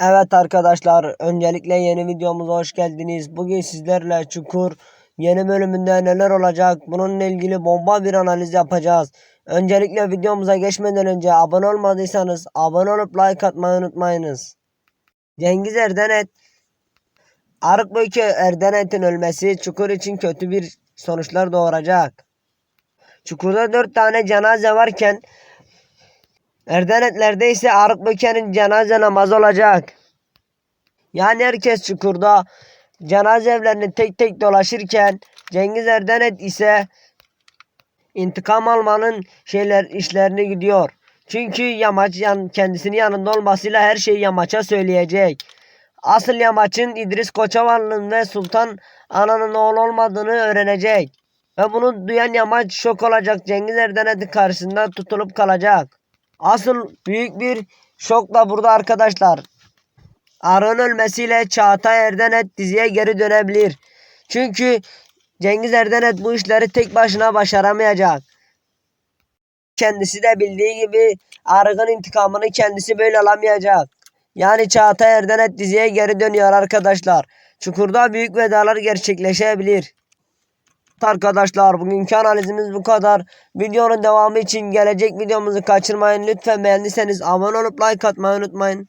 Evet arkadaşlar, öncelikle yeni videomuza hoş geldiniz. Bugün sizlerle Çukur yeni bölümünde neler olacak bununla ilgili bomba bir analiz yapacağız. Öncelikle videomuza geçmeden önce abone olmadıysanız abone olup like atmayı unutmayınız. Cengiz Erdenet Arıkböke Erdenet'in ölmesi Çukur için kötü bir sonuçlar doğuracak. Çukurda 4 tane cenaze varken Erdenetlerde ise Arıkböke'nin cenaze namazı olacak. Yani herkes çukurda cenaze evlerini tek tek dolaşırken Cengiz Erdenet ise intikam almanın şeyler işlerini gidiyor. Çünkü yamaç yan, kendisinin yanında olmasıyla her şeyi yamaça söyleyecek. Asıl yamaçın İdris Koçavarlı'nın ve Sultan Ana'nın oğlu olmadığını öğrenecek. Ve bunu duyan yamaç şok olacak. Cengiz Erdenet'in karşısında tutulup kalacak. Asıl büyük bir şok da burada arkadaşlar. Arı'nın ölmesiyle Çağatay Erdenet diziye geri dönebilir. Çünkü Cengiz Erdenet bu işleri tek başına başaramayacak. Kendisi de bildiği gibi Arı'nın intikamını kendisi böyle alamayacak. Yani Çağatay Erdenet diziye geri dönüyor arkadaşlar. Çukurda büyük vedalar gerçekleşebilir. Arkadaşlar bugünkü analizimiz bu kadar. Videonun devamı için gelecek videomuzu kaçırmayın. Lütfen beğendiyseniz abone olup like atmayı unutmayın.